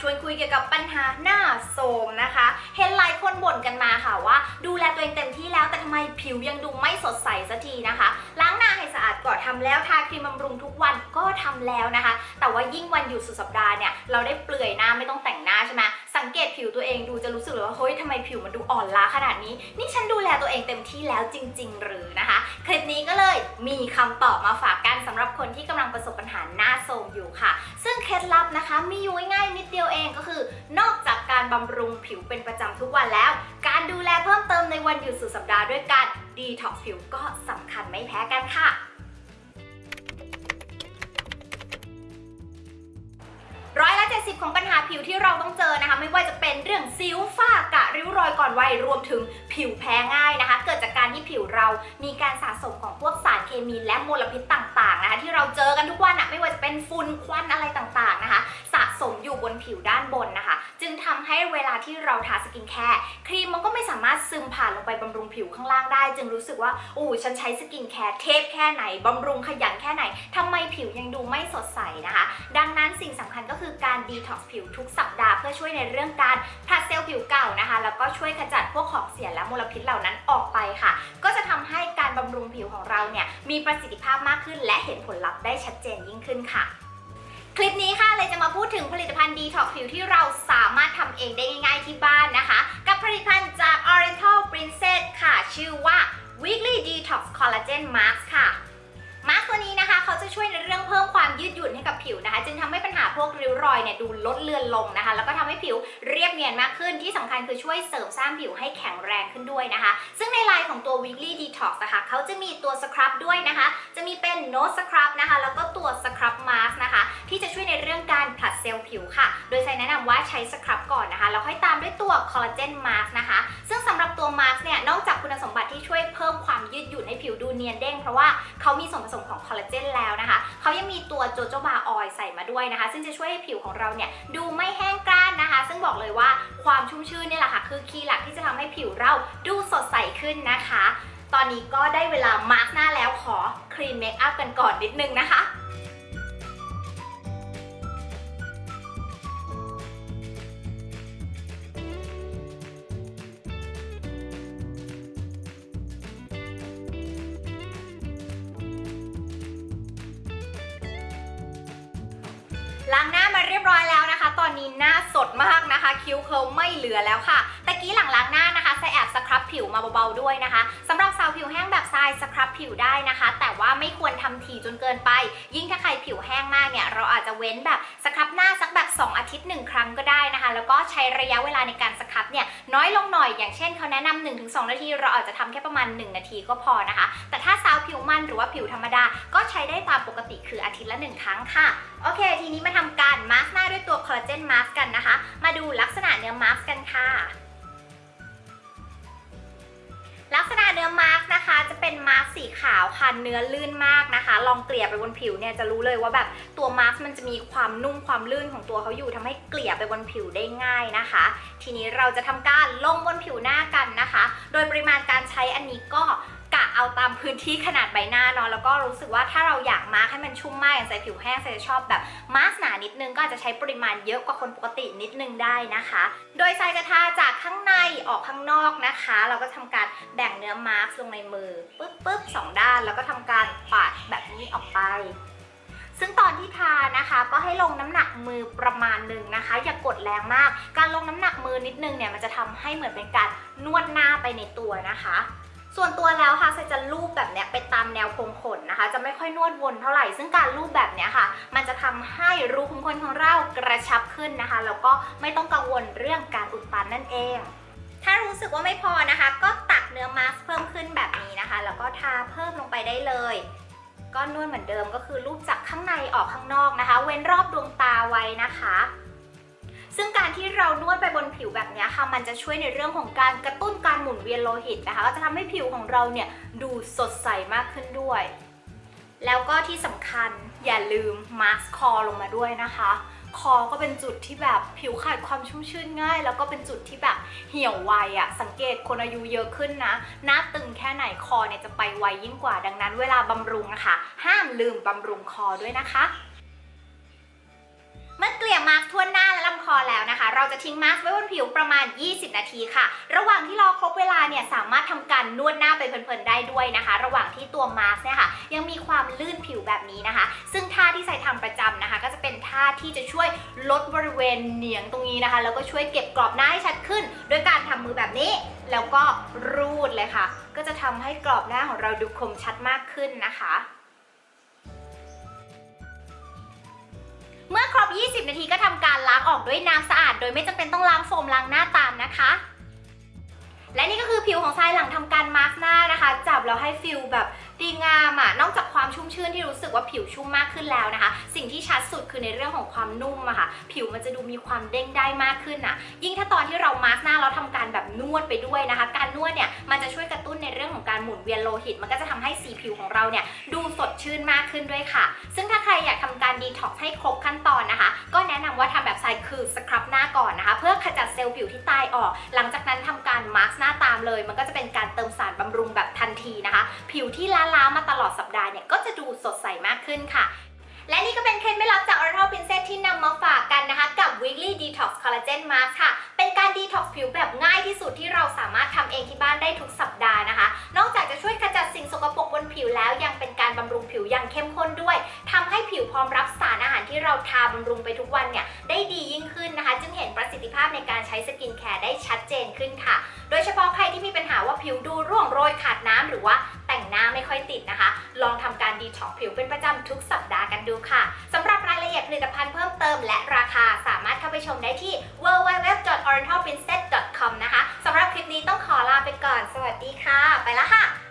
ชวนคุยเกี่ยวกับปัญหาหน้าโทรมนะคะ เห็นหลายคนบ่นกันมาค่ะว่า ดูแลตัวเองเต็มที่แล้วแต่ทำไมผิวยังดูไม่สดใสสักทีนะคะ ล้างหน้าให้สะอาดก่อนทำแล้วทาครีมบำรุงทุกวันก็ทำแล้วนะคะ แต่ว่ายิ่งวันหยุดสุดสัปดาห์เนี่ยเราได้เปลือยหน้าไม่ต้องแต่งหน้าใช่ไหมสังเกตผิวตัวเองดูจะรู้สึกเลยว่าเฮ้ยทำไมผิวมันดูอ่อนล้าขนาดนี้ นี่ฉันดูแลตัวเองเต็มที่แล้วจริง ๆ หรือนะคะ คลิปนี้ก็เลยมีคำตอบมาฝากกันสำหรับคนที่กำลังประสบปัญหาหน้าโทรมอยู่ค่ะ ซึ่งเคล็ดลับนะคะมีอยู่ง่าย บำรุงผิวเป็นประจำทุกวันแล้ว การดูแลเพิ่มเติมในวันหยุดสุดสัปดาห์ด้วยการดีท็อกซ์ผิวก็สำคัญไม่แพ้กันค่ะร้อยละ70 ของปัญหาผิวที่เราต้องเจอนะคะ ไม่ว่าจะเป็นเรื่องสิวฝ้ากระริ้วรอยก่อนวัยรวมถึงผิวแพ้ง่ายนะคะ เกิดจากการที่ผิวเรามีการสะสมของพวกสารเคมีและมลพิษต่างๆนะคะที่เราเจอกันทุกวันอะไม่ว่าจะเป็นฝุ่นควันอะไรต่างๆนะคะ สะสมอยู่บนผิวด้านบนนะคะ จึงทำให้เวลาที่เราทาสกินแคร์ครีมมันก็ไม่สามารถซึมผ่านลงไปบำรุงผิวข้างล่างได้ จึงรู้สึกว่าโอ้ฉันใช้สกินแคร์เทพแค่ไหนบำรุงขยันแค่ไหนทำไมผิวยังดูไม่สดใสนะคะ ดังนั้นสิ่งสำคัญก็คือการดีท็อกซ์ผิวทุกสัปดาห์เพื่อช่วยในเรื่องการผลัดเซลล์ผิวเก่านะคะ แล้วก็ช่วยขจัดพวกของเสียและมลพิษเหล่านั้นออกไปค่ะ ก็จะทำให้การบำรุงผิวของเราเนี่ยมีประสิทธิภาพมากขึ้น และเห็นผลลัพธ์ได้ชัดเจนยิ่งขึ้นค่ะ คลิปนี้ค่ะเลยจะมาพูดถึงผลิตภัณฑ์ดีท็อกผิวที่เราสามารถทำเองได้ง่าย ๆที่บ้านนะคะ กับผลิตภัณฑ์จาก Oriental Princess ค่ะ ชื่อว่า Weekly Detox Collagen Mask ค่ะมาสตัวนี้นะคะเขาจะช่วยในเรื่องเพิ่มความยืดหยุ่นให้กับผิวนะคะ จึงทำให้ปัญหาพวกริ้วรอยเนี่ยดูลดเลือนลงนะคะ แล้วก็ทำให้ผิว เรียบเนียนมากขึ้นที่สำคัญคือช่วยเสริมสร้างผิวให้แข็งแรงขึ้นด้วยนะคะ ซึ่งในไลน์ของตัว weekly detox นะคะเขาจะมีตัวสครับด้วยนะคะ จะมีเป็น no scrub นะคะ แล้วก็ตัวสครับมาสนะคะ ที่จะช่วยในเรื่องการผลัดเซลล์ผิวค่ะ โดยใช้แนะนำว่าใช้สครับก่อนนะคะ แล้วค่อยตามด้วยตัวคอลลาเจนมาสนะคะ ซึ่งสำหรับตัวมาสเนี่ย นอกจากคุณสมบัติที่ช่วยเพิ่มความยืดหยุ่นให้ผิวดูเนียนเด้ง เพราะว่าเขามีส่วนผสมของคอลลาเจนแล้วนะคะ เขายังมีตัวโจโจบาออยใส่มาด้วยนะคะ ซึ่งจะช่วยให้ผิวของเราเนี่ยดูไม่แห้งกร้าน บอกเลยว่าความชุ่มชื่นเนี่ยแหละค่ะ คือคีย์หลักที่จะทำให้ผิวเราดูสดใสขึ้นนะคะ ตอนนี้ก็ได้เวลามาร์กหน้าแล้วขอครีมเมคอัพกันก่อนนิดนึงนะคะล้าง ตอนนี้หน้าสดมากนะคะ คิ้วเคิลไม่เหลือแล้วค่ะตะกี้หลังล้างหน้านะคะใส่แอบสครับผิวมาเบาๆด้วยนะคะสำหรับสาวผิวแห้งแบบทรายสครับผิวได้นะคะ แต่ว่าไม่ควรทำถี่จนเกินไป ยิ่งถ้าใครผิวแห้งมากเนี่ยเราอาจจะเว้นแบบสครับหน้าส 2 อาทิตย์หนึ่งครั้งก็ได้นะคะ แล้วก็ใช้ระยะเวลาในการสครับเนี่ยน้อยลงหน่อยอย่างเช่นเขาแนะนำ1-2 นาที เราอาจจะทำแค่ประมาณ 1 นาทีก็พอนะคะ แต่ถ้าสาวผิวมันหรือว่าผิวธรรมดา ก็ใช้ได้ตามปกติคืออาทิตย์ละ 1 ครั้งค่ะโอเค ทีนี้มาทำการมาสก์หน้าด้วยตัวคอลลาเจนมาสก์กันนะคะ มาดูลักษณะเนื้อมาสก์กันค่ะ ลักษณะเนื้อมาสก์นะคะจะ สีขาวค่ะเนื้อลื่นมากนะคะ ลองเกลี่ยไปบนผิวเนี่ยจะรู้เลยว่าแบบตัวมาร์คมันจะมีความนุ่มความลื่นของตัวเขาอยู่ทำให้เกลี่ยไปบนผิวได้ง่ายนะคะ ทีนี้เราจะทำการลงบนผิวหน้ากันนะคะ โดยปริมาณการใช้อันนี้ก็ เอาตามพื้นที่ขนาดใบหน้าเนาะแล้วก็รู้สึกว่าถ้าเราอยากมาร์คให้มันชุ่มมากอย่างใส่ผิวแห้งใส่ชอบแบบมาสหนานิดนึงก็อาจจะใช้ปริมาณเยอะกว่าคนปกตินิดนึงได้นะคะ โดยไซจะทาจากข้างในออกข้างนอกนะคะ เราก็ทำการแบ่งเนื้อมาร์คลงในมือปึ๊บปึ๊บสองด้าน แล้วก็ทำการปาดแบบนี้ออกไปซึ่งตอนที่ทานะคะก็ให้ลงน้ำหนักมือประมาณหนึ่งนะคะ อย่ากกดแรงมาก การลงน้ำหนักมือนิดนึงเนี่ยมันจะทำให้เหมือนเป็นการนวดหน้าไปในตัวนะคะ ส่วนตัวแล้วค่ะไซจะลูบแบบเนี้ยไปตามแนวโค้งขนนะคะ จะไม่ค่อยนวดวนเท่าไหร่ ซึ่งการลูบแบบเนี้ยค่ะ มันจะทำให้รูขุมขนของเรากระชับขึ้นนะคะ แล้วก็ไม่ต้องกังวลเรื่องการอุดตันนั่นเอง ถ้ารู้สึกว่าไม่พอนะคะ ก็ตักเนื้อมาสเพิ่มขึ้นแบบนี้นะคะ แล้วก็ทาเพิ่มลงไปได้เลยก็นวดเหมือนเดิมก็คือลูบจากข้างในออกข้างนอกนะคะ เว้นรอบดวงตาไว้นะคะ ซึ่งการที่เรานวดไปบนผิวแบบนี้ค่ะ มันจะช่วยในเรื่องของการกระตุ้นการหมุนเวียนโลหิตนะคะก็จะทำให้ผิวของเราเนี่ยดูสดใสมากขึ้นด้วย แล้วก็ที่สำคัญอย่าลืมมาสคอลงมาด้วยนะคะ คอก็เป็นจุดที่แบบผิวขาดความชุ่มชื่นง่าย แล้วก็เป็นจุดที่แบบเหี่ยวไวอะสังเกตคนอายุเยอะขึ้นนะ หน้าตึงแค่ไหนคอเนี่ยจะไปไวยิ่งกว่าดังนั้น เวลาบำรุงนะคะห้ามลืมบำรุงคอด้วยนะคะ เมื่อเกลี่ยมาร์กทั่วหน้าและลำคอแล้วนะคะ เราจะทิ้งมาร์กไว้บนผิวประมาณ 20 นาทีค่ะ ระหว่างที่รอครบเวลาเนี่ยสามารถทำการนวดหน้าไปเพลินๆได้ด้วยนะคะ ระหว่างที่ตัวมาร์กเนี่ยค่ะยังมีความลื่นผิวแบบนี้นะคะ ซึ่งท่าที่ใส่ทำประจำนะคะ ก็จะเป็นท่าที่จะช่วยลดบริเวณเหนียงตรงนี้นะคะ แล้วก็ช่วยเก็บกรอบหน้าให้ชัดขึ้น โดยการทำมือแบบนี้ แล้วก็รูดเลยค่ะ ก็จะทำให้กรอบหน้าของเราดูคมชัดมากขึ้นนะคะ เมื่อครบ 20 นาทีก็ทำการล้างออกด้วยน้ำสะอาด โดยไม่จำเป็นต้องล้างโฟมล้างหน้าตามนะคะ และนี่ก็คือผิวของทรายหลังทำการมาร์กหน้านะคะ จับแล้วให้ฟิลแบบดีงามอะ่ะนอกจากความชุ่มชื่นที่รู้สึกว่าผิวชุ่มมากขึ้นแล้วนะคะ สิ่งที่ชัดสุดคือในเรื่องของความนุ่มอะค่ะ ผิวมันจะดูมีความเด้งได้มากขึ้นอะยิ่งถ้าตอนที่เรามาร์กหน้าเราทำการแบบ วดไปด้วยนะคะ การนวดเนี่ยมันจะช่วยกระตุ้นในเรื่องของการหมุนเวียนโลหิต มันก็จะทำให้สีผิวของเราเนี่ยดูสดชื่นมากขึ้นด้วยค่ะ ซึ่งถ้าใครอยากทำการดีท็อกซ์ให้ครบขั้นตอนนะคะ ก็แนะนำว่าทำแบบทรายคือสครับหน้าก่อนนะคะ เพื่อขจัดเซลล์ผิวที่ตายออก หลังจากนั้นทำการมาร์กหน้าตามเลย มันก็จะเป็นการเติมสารบำรุงแบบทันทีนะคะ ผิวที่ล้าๆมาตลอดสัปดาห์เนี่ยก็จะดูสดใสมากขึ้นค่ะและนี่ก็เป็นเคล็ดไม่ลับจาก Oriental Princess ที่นำมาฝากกันนะคะ กับ Weekly Detox Collagen Mask ค่ะ ที่สุดที่เราสามารถทำเองที่บ้านได้ทุกสัปดาห์นะคะ นอกจากจะช่วยขจัดสิ่งสกปรกบนผิวแล้วยังเป็นการบำรุงผิวอย่างเข้มข้นด้วยทำให้ผิวพร้อมรับสารอาหารที่เราทาบำรุงไปทุกวันเนี่ยได้ดียิ่งขึ้นนะคะ จึงเห็นประสิทธิภาพในการใช้สกินแคร์ได้ชัดเจนขึ้นค่ะ โดยเฉพาะใครที่มีปัญหาว่าผิวดูร่วงโรยขาดน้ำหรือว่าแต่งหน้าไม่ค่อยติดนะคะ ลองทำการดีท็อกผิวเป็นประจำทุกสัปดาห์กันดูค่ะสำหรับรายละเอียดผลิตภัณฑ์เพิ่มเติมและราคาสามารถเข้าไปชมได้ที่ www.orientalprincess .com นะคะสำหรับคลิปนี้ต้องขอลาไปก่อน สวัสดีค่ะ ไปละค่ะ